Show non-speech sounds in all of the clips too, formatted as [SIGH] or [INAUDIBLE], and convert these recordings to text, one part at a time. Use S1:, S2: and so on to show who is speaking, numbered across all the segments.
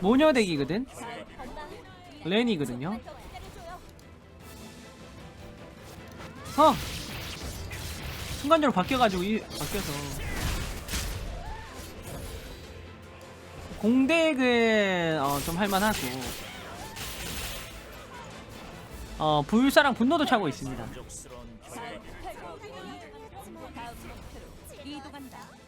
S1: 모녀 덱이거든? 렌이거든요. 어 순간적으로 바뀌어가지고 이 바뀌어서. 공덱은 어, 좀 할만하고. 어 불사랑 분노도 차고 있습니다.
S2: 이동한다.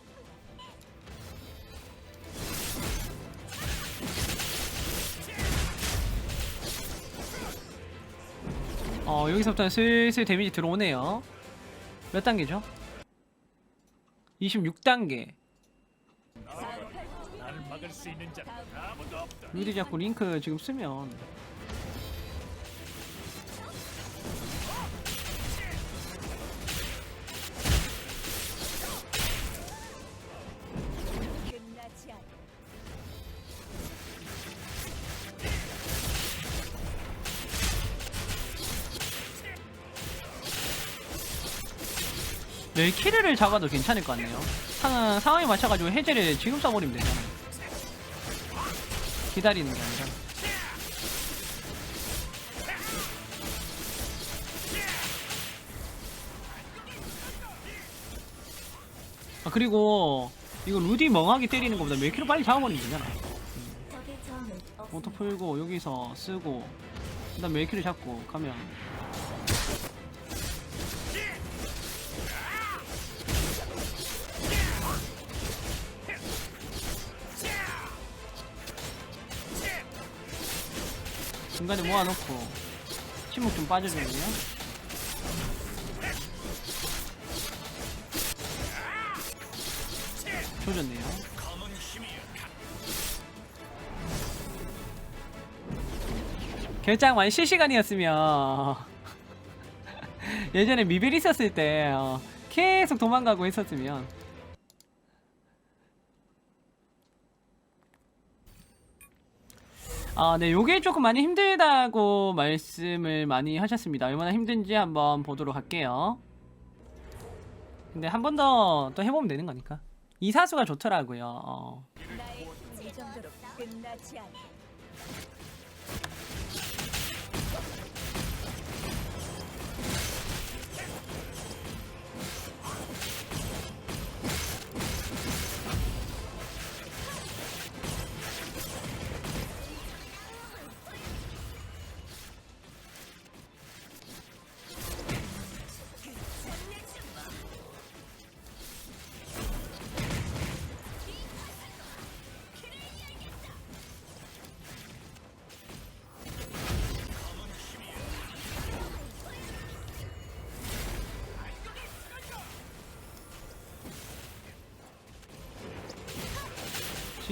S1: 어 여기서부터 슬슬 데미지 들어오네요 몇 단계죠? 26단계
S3: 나를 막을 수 있는 자는 아무도 없다.
S1: 루디 자꾸 링크 지금 쓰면 네, 키를 잡아도 괜찮을 것 같네요. 상, 상황에 맞춰가지고 해제를 지금 써버리면 되잖아요. 기다리는 게 아니라. 아, 그리고, 이거 루디 멍하게 때리는 것보다 몇 킬로 빨리 잡아버리면 되잖아. 오토 풀고, 여기서 쓰고, 그 다음 몇 킬로 잡고 가면. 중간에 모아놓고 침묵 좀 빠져주고요. 조졌네요. 결장만 실시간이었으면 [LAUGHS] 예전에 미벨 있었을 때 어, 계속 도망가고 했었으면 아, 네, 요게 조금 많이 힘들다고 말씀을 많이 하셨습니다. 얼마나 힘든지 한번 보도록 할게요. 근데 한 번 더 또 해보면 되는 거니까. 이 사수가 좋더라고요. 어.
S2: 나의 이.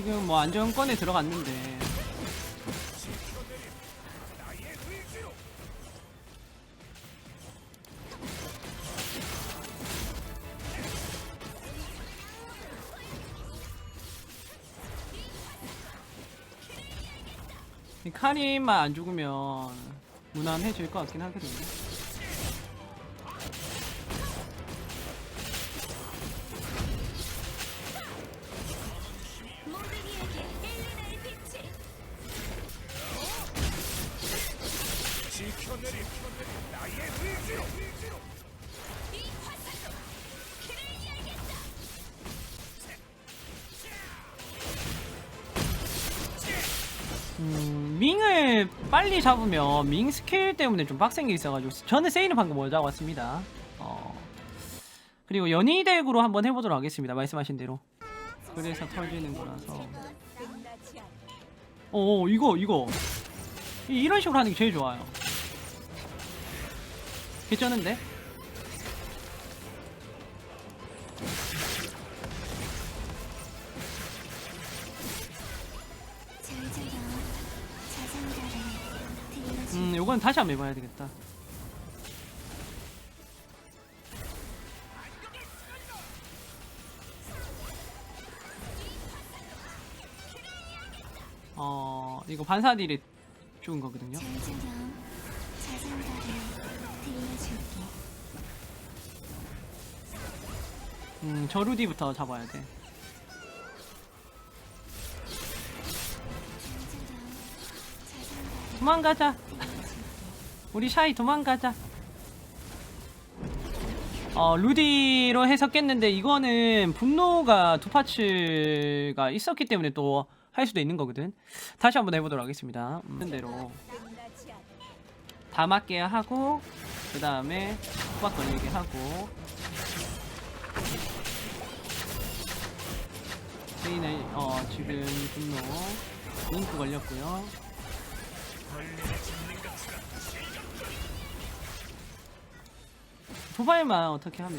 S1: 지금 뭐 안정권에 들어갔는데 이 카림만 안 죽으면 무난해질 것 같긴 하거든요. 빨리 잡으면 밍 스킬 때문에 좀 빡센 게 있어가지고 저는 세이는 방금 하고 왔습니다. 어. 그리고 연희덱으로 한번 해보도록 하겠습니다. 말씀하신 대로. 그래서 털지는 거라서. 어, 어 이거 이거 이- 이런 식으로 하는 게 제일 좋아요. 괜찮은데? 요건 다시 한번 해봐야 되겠다. 어, 이거 반사딜이 죽은 거거든요. 음, 저루디부터 잡아야 돼.
S2: 잘
S1: 도망가자. 우리 샤이 도망가자. 어, 루디로 해석했는데 이거는 분노가 두 파츠가 있었기 때문에 또 할 수도 있는 거거든. 다시 한번 해보도록 하겠습니다. 음, 대로. 다 맞게 하고 그 다음에 호박 걸리게 하고 세인의 어 지금 분노 링크 걸렸고요. 도발만 어떻게 하면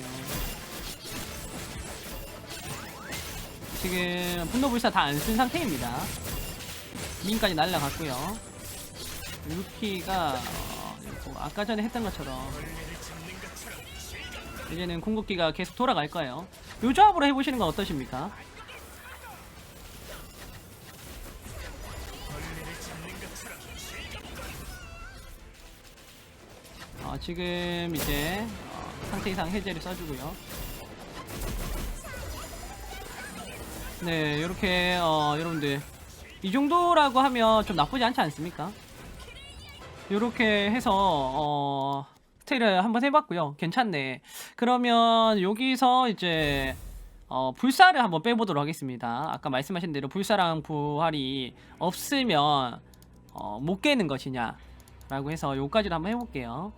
S1: 지금 분노 불사 다 안 쓴 상태입니다. 민까지 날라갔고요. 루키가 어, 뭐 아까 전에 했던 것처럼 이제는 궁극기가 계속 돌아갈 거예요. 요 조합으로 해보시는 건 어떠십니까? 어, 지금 이제 어, 상태 이상 해제를 써주고요. 네, 이렇게 어, 여러분들 이 정도라고 하면 좀 나쁘지 않지 않습니까? 이렇게 해서 어, 스테이를 한번 해봤고요. 괜찮네. 그러면 여기서 이제 어, 불사를 한번 빼보도록 하겠습니다. 아까 말씀하신 대로 불사랑 부활이 없으면 어, 못 깨는 것이냐 라고 해서 요까지도 한번 해볼게요.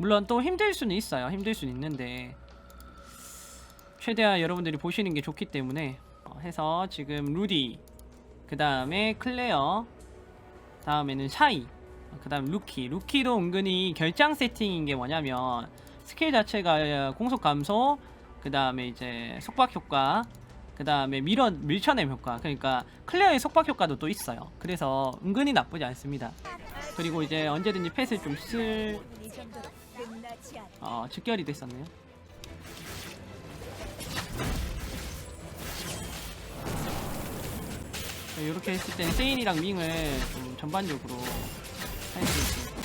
S1: 물론 또 힘들 수는 있어요. 힘들 수는 있는데 최대한 여러분들이 보시는 게 좋기 때문에 어, 해서 지금 루디 그 다음에 클레어 다음에는 샤이 그 다음 루키. 루키도 은근히 결장 세팅인 게 뭐냐면 스킬 자체가 공속 감소 그 다음에 이제 속박 효과 그 다음에 밀어 밀쳐냄 효과. 그러니까 클레어의 속박 효과도 또 있어요. 그래서 은근히 나쁘지 않습니다. 그리고 이제 언제든지 펫을 좀쓸
S2: 아.
S1: 어, 직결이 됐었네요. 이렇게 했을 때는 세인이랑 밍을 좀 전반적으로 할 수 있고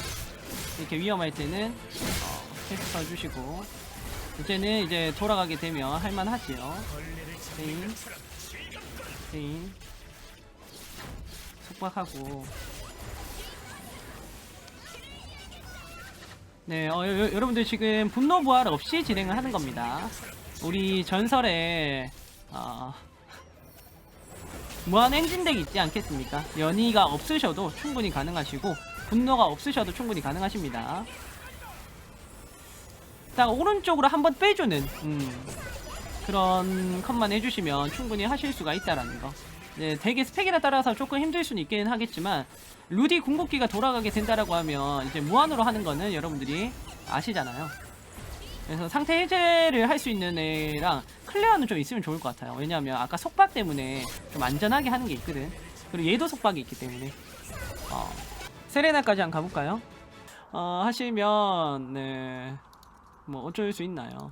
S1: 이렇게 위험할 때는 어, 패스 써주시고 이제는 이제 돌아가게 되면 할만하지요. 세인, 세인, 속박하고 네, 어, 여, 여러분들 지금 분노 부활 없이 진행을 하는 겁니다. 우리 전설에 어, [LAUGHS] 무한 엔진 덱 있지 않겠습니까? 연의가 없으셔도 충분히 가능하시고 분노가 없으셔도 충분히 가능하십니다. 딱 오른쪽으로 한번 빼주는 음, 그런 컷만 해주시면 충분히 하실 수가 있다라는 거. 네, 되게 스펙이나 따라서 조금 힘들 수는 있긴 하겠지만 루디 궁극기가 돌아가게 된다라고 하면 이제 무한으로 하는 거는 여러분들이 아시잖아요. 그래서 상태 해제를 할 수 있는 애랑 클레어는 좀 있으면 좋을 것 같아요. 왜냐하면 아까 속박 때문에 좀 안전하게 하는 게 있거든. 그리고 얘도 속박이 있기 때문에. 어, 세레나까지 한번 가볼까요? 어, 하시면 네, 뭐 어쩔 수 있나요?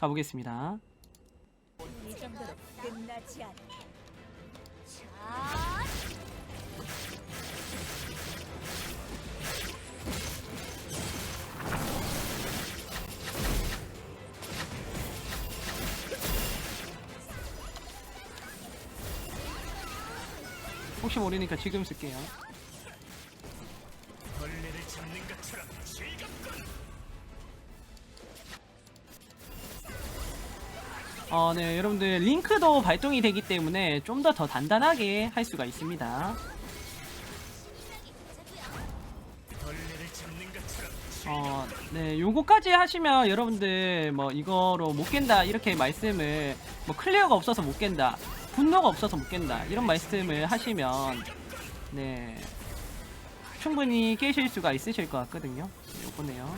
S1: 가보겠습니다.
S2: 이 정도로 끝나지 않아. 자,
S1: 혹시 모르니까 지금 쓸게요. 어, 네, 여러분들 링크도 발동이 되기 때문에 좀 더 더 단단하게 할 수가 있습니다. 어, 네, 요거까지 하시면 여러분들 뭐 이거로 못 깬다 이렇게 말씀을 뭐 클리어가 없어서 못 깬다, 분노가 없어서 못 깬다 이런 말씀을 하시면 네 충분히 깨실 수가 있으실 것 같거든요. 요거네요.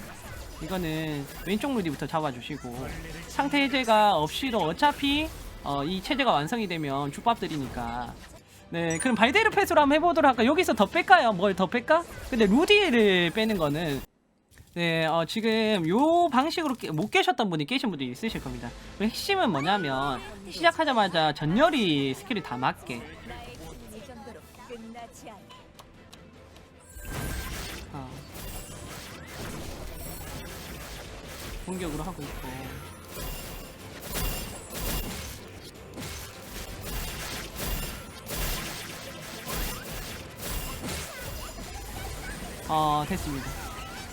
S1: 이거는 왼쪽 루디부터 잡아주시고 상태 해제가 없이도 어차피 어, 이 체제가 완성이 되면 죽밥들이니까. 네 그럼 발데르 패스로 한번 해보도록 할까 여기서 더 뺄까요? 뭘 더 뺄까? 근데 루디를 빼는 거는 네 어, 지금 요 방식으로 깨- 못 깨셨던 분이 깨신 분들이 있으실 겁니다. 그 핵심은 뭐냐면 시작하자마자 전열이 스킬이 다 맞게 공격으로 하고 있고. 어 됐습니다.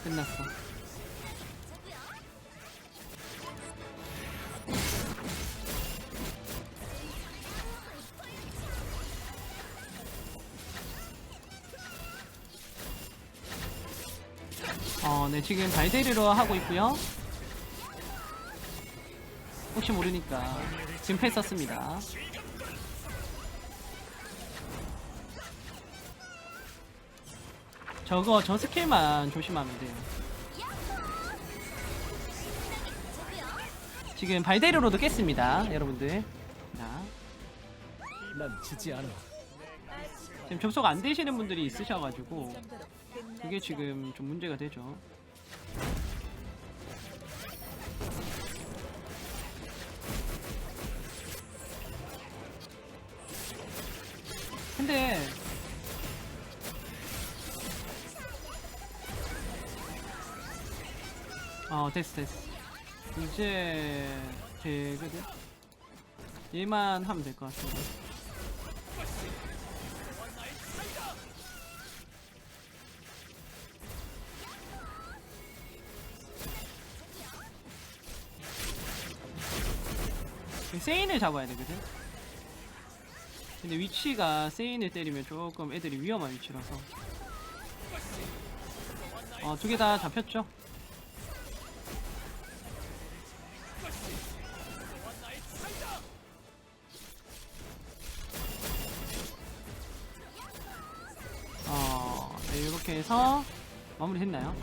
S1: 끝났어. 어, 네, 지금 발데리로 하고 있고요. 혹시 모르니까 지금 패 썼습니다. 저거 저 스킬만 조심하면 돼요. 지금 발데리로도 깼습니다, 여러분들. 자,
S3: 난 지지 않아.
S1: 지금 접속 안 되시는 분들이 있으셔가지고 그게 지금 좀 문제가 되죠. 근데 어 됐어 됐어. 이제 되거든? 얘만 하면 될 것 같은데. 세인을 잡아야 되거든. 근데 위치가 세인을 때리면 조금 애들이 위험한 위치라서. 어, 두 개 다 잡혔죠? 어, 네, 이렇게 해서 마무리 됐나요?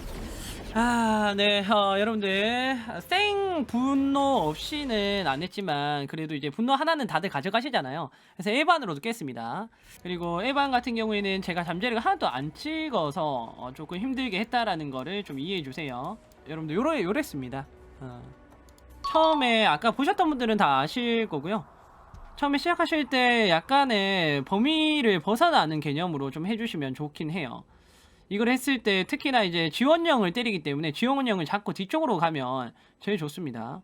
S1: 아, 네, 어, 여러분들 생 분노 없이는 안 했지만 그래도 이제 분노 하나는 다들 가져가시잖아요. 그래서 일반으로도 깼습니다. 그리고 일반 같은 경우에는 제가 잠재력을 하나도 안 찍어서 어, 조금 힘들게 했다라는 거를 좀 이해해 주세요. 여러분들 요래 요랬습니다. 어. 처음에 아까 보셨던 분들은 다 아실 거고요. 처음에 시작하실 때 약간의 범위를 벗어나는 개념으로 좀 해주시면 좋긴 해요. 이걸 했을 때 특히나 이제 지원형을 때리기 때문에 지원형을 잡고 뒤쪽으로 가면 제일 좋습니다.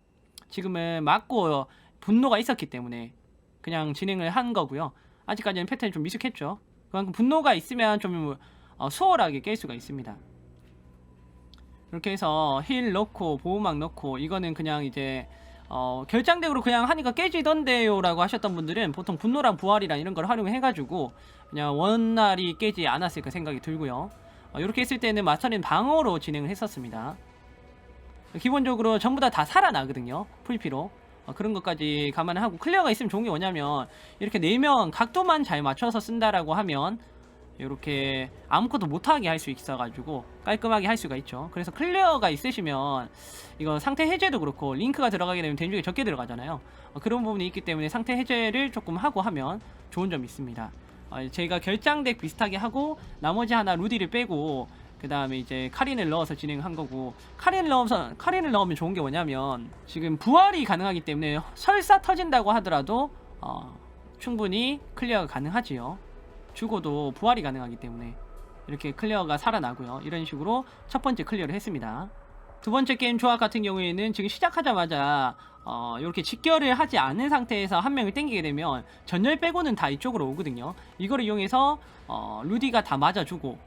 S1: 지금은 맞고 분노가 있었기 때문에 그냥 진행을 한 거고요. 아직까지는 패턴이 좀 미숙했죠. 그만큼 분노가 있으면 좀 어, 수월하게 깰 수가 있습니다. 이렇게 해서 힐 넣고 보호막 넣고 이거는 그냥 이제 어, 결장덱으로 그냥 하니까 깨지던데요 라고 하셨던 분들은 보통 분노랑 부활이랑 이런 걸 활용해가지고 그냥 원날이 깨지 않았을까 생각이 들고요. 어, 이렇게 했을 때는 마스터는 방어로 진행을 했었습니다. 기본적으로 전부 다 다 살아나거든요. 풀피로. 어, 그런 것까지 감안하고 클리어가 있으면 좋은 게 뭐냐면 이렇게 4명 각도만 잘 맞춰서 쓴다라고 하면 이렇게 아무것도 못하게 할 수 있어가지고 깔끔하게 할 수가 있죠. 그래서 클리어가 있으시면 이거 상태 해제도 그렇고 링크가 들어가게 되면 데미지가 적게 들어가잖아요. 어, 그런 부분이 있기 때문에 상태 해제를 조금 하고 하면 좋은 점이 있습니다. 어, 제가 결장덱 비슷하게 하고 나머지 하나 루디를 빼고 그 다음에 이제 카린을 넣어서 진행한 거고 카린을 넣어서 카린을 넣으면 좋은 게 뭐냐면 지금 부활이 가능하기 때문에 설사 터진다고 하더라도 어, 충분히 클리어가 가능하지요. 죽어도 부활이 가능하기 때문에 이렇게 클리어가 살아나고요. 이런 식으로 첫 번째 클리어를 했습니다. 두 번째 게임 조합 같은 경우에는 지금 시작하자마자 어, 이렇게 직결을 하지 않은 상태에서 한 명을 땡기게 되면 전열 빼고는 다 이쪽으로 오거든요. 이걸 이용해서 어, 루디가 다 맞아주고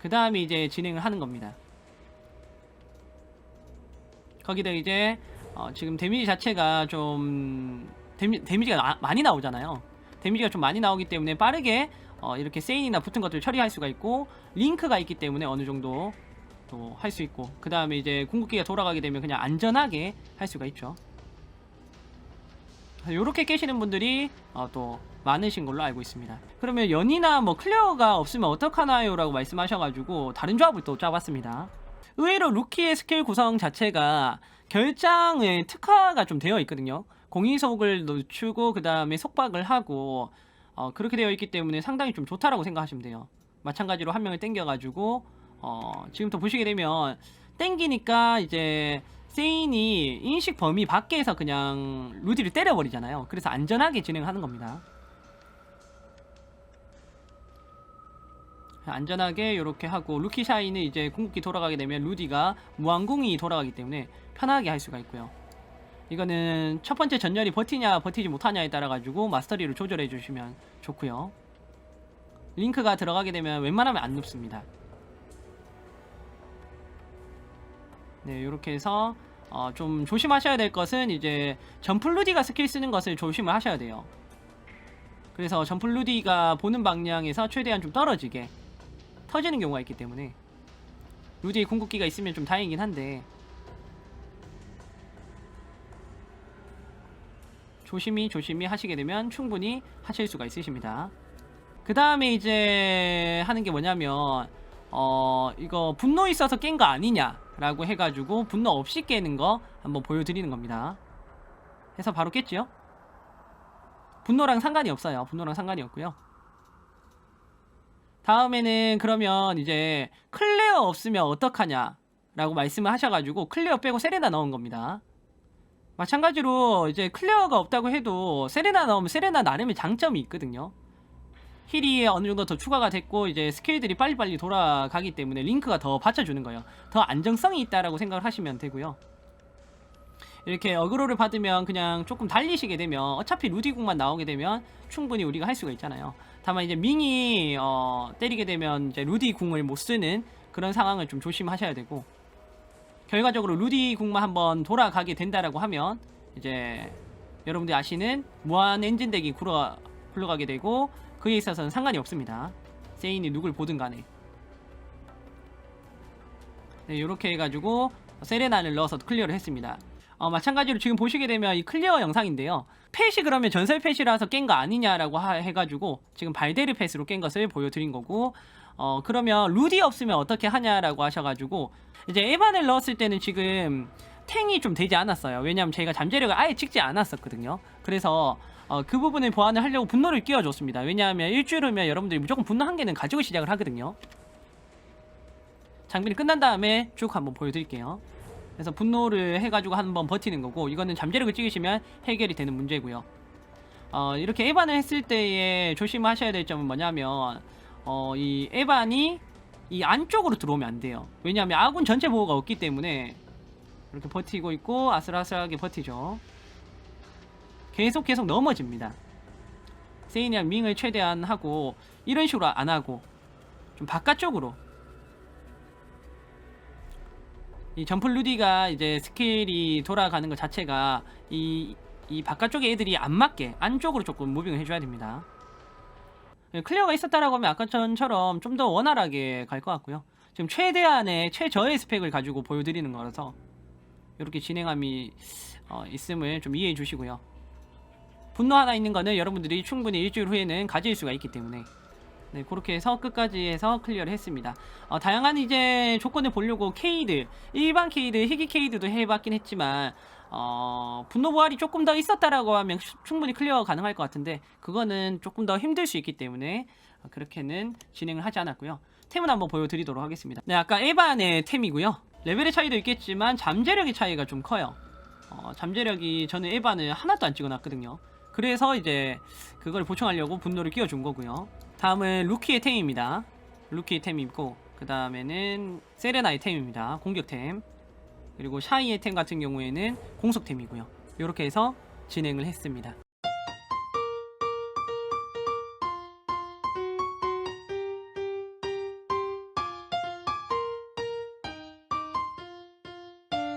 S1: 그 다음에 이제 진행을 하는 겁니다. 거기다 이제 어, 지금 데미지 자체가 좀 데미, 데미지가 나- 많이 나오잖아요. 데미지가 좀 많이 나오기 때문에 빠르게 어, 이렇게 세인이나 붙은 것들 처리할 수가 있고 링크가 있기 때문에 어느 정도 또 할 수 있고 그 다음에 이제 궁극기가 돌아가게 되면 그냥 안전하게 할 수가 있죠. 이렇게 깨시는 분들이 어, 또 많으신 걸로 알고 있습니다. 그러면 연이나 뭐 클리어가 없으면 어떡하나요? 라고 말씀하셔가지고 다른 조합을 또 짜봤습니다. 의외로 루키의 스킬 구성 자체가 결장에 특화가 좀 되어 있거든요. 공이속을 늦추고 그 다음에 속박을 하고 어, 그렇게 되어 있기 때문에 상당히 좀 좋다라고 생각하시면 돼요. 마찬가지로 한 명을 땡겨가지고 어, 지금부터 보시게 되면 땡기니까 이제 세인이 인식 범위 밖에서 그냥 루디를 때려버리잖아요. 그래서 안전하게 진행하는 겁니다. 안전하게 이렇게 하고 루키 샤이는 이제 궁극기 돌아가게 되면 루디가 무한궁이 돌아가기 때문에 편하게 할 수가 있고요. 이거는 첫 번째 전열이 버티냐 버티지 못하냐에 따라 가지고 마스터리를 조절해 주시면 좋고요. 링크가 들어가게 되면 웬만하면 안 눕습니다. 네, 이렇게 해서 어, 좀 조심하셔야 될 것은 이제 점플루디가 스킬 쓰는 것을 조심을 하셔야 돼요. 그래서 점플루디가 보는 방향에서 최대한 좀 떨어지게 터지는 경우가 있기 때문에 루디의 궁극기가 있으면 좀 다행이긴 한데 조심히 조심히 하시게 되면 충분히 하실 수가 있으십니다. 그 다음에 이제 하는 게 뭐냐면 어 이거 분노 있어서 깬 거 아니냐 라고 해가지고 분노 없이 깨는 거 한번 보여드리는 겁니다. 해서 바로 깼지요? 분노랑 상관이 없어요. 분노랑 상관이 없고요. 다음에는 그러면 이제 클레어 없으면 어떡하냐 라고 말씀을 하셔가지고 클레어 빼고 세레나 넣은 겁니다. 마찬가지로 이제 클레어가 없다고 해도 세레나 넣으면 세레나 나름의 장점이 있거든요. 힐이 어느 정도 더 추가가 됐고 이제 스킬들이 빨리빨리 돌아가기 때문에 링크가 더 받쳐주는 거예요. 더 안정성이 있다라고 생각을 하시면 되고요. 이렇게 어그로를 받으면 그냥 조금 달리시게 되면 어차피 루디국만 나오게 되면 충분히 우리가 할 수가 있잖아요. 다만 이제 밍이 어, 때리게 되면 이제 루디 궁을 못 쓰는 그런 상황을 좀 조심하셔야 되고 결과적으로 루디 궁만 한번 돌아가게 된다라고 하면 이제 여러분들이 아시는 무한 엔진 덱이 굴러, 굴러가게 되고 그에 있어서는 상관이 없습니다. 세인이 누굴 보든 간에 네, 이렇게 해가지고 세레나를 넣어서 클리어를 했습니다. 어, 마찬가지로 지금 보시게 되면 이 클리어 영상인데요. 펫이 그러면 전설 펫이라서 깬 거 아니냐라고 하- 해가지고 지금 발데르 펫으로 깬 것을 보여드린 거고 어 그러면 루디 없으면 어떻게 하냐라고 하셔가지고 이제 에반을 넣었을 때는 지금 탱이 좀 되지 않았어요. 왜냐하면 저희가 잠재력을 아예 찍지 않았었거든요. 그래서 어, 그 부분을 보완을 하려고 분노를 끼워줬습니다. 왜냐하면 일주일 후면 여러분들이 무조건 분노 한 개는 가지고 시작을 하거든요. 장비를 끝난 다음에 쭉 한번 보여드릴게요. 그래서 분노를 해가지고 한번 버티는 거고 이거는 잠재력을 찍으시면 해결이 되는 문제고요. 어, 이렇게 에반을 했을 때에 조심하셔야 될 점은 뭐냐면 어, 이 에반이 이 안쪽으로 들어오면 안 돼요. 왜냐하면 아군 전체 보호가 없기 때문에 이렇게 버티고 있고 아슬아슬하게 버티죠. 계속 계속 넘어집니다. 세인이랑 밍을 최대한 하고 이런 식으로 안 하고 좀 바깥쪽으로 이 점프 루디가 이제 스킬이 돌아가는 것 자체가 이, 이 바깥쪽에 애들이 안 맞게 안쪽으로 조금 무빙을 해줘야 됩니다. 클리어가 있었다라고 하면 아까 전처럼 좀 더 원활하게 갈 것 같고요. 지금 최대한의 최저의 스펙을 가지고 보여드리는 거라서 이렇게 진행함이 어, 있음을 좀 이해해 주시고요. 분노 하나 있는 거는 여러분들이 충분히 일주일 후에는 가질 수가 있기 때문에 네, 그렇게 해서 끝까지 해서 클리어를 했습니다. 어, 다양한 이제 조건을 보려고 케이드, 일반 케이드, 희귀 케이드도 해봤긴 했지만 어, 분노 부활이 조금 더 있었다라고 하면 추- 충분히 클리어 가능할 것 같은데 그거는 조금 더 힘들 수 있기 때문에 어, 그렇게는 진행을 하지 않았고요. 템은 한번 보여드리도록 하겠습니다. 네, 아까 에반의 템이고요. 레벨의 차이도 있겠지만 잠재력의 차이가 좀 커요. 어, 잠재력이 저는 에반을 하나도 안 찍어놨거든요. 그래서 이제 그걸 보충하려고 분노를 끼워준 거고요. 다음은 루키의 템입니다. 루키의 템이고 그 다음에는 세레나의 템입니다. 공격템. 그리고 샤이의 템 같은 경우에는 공속템이고요. 이렇게 해서 진행을 했습니다.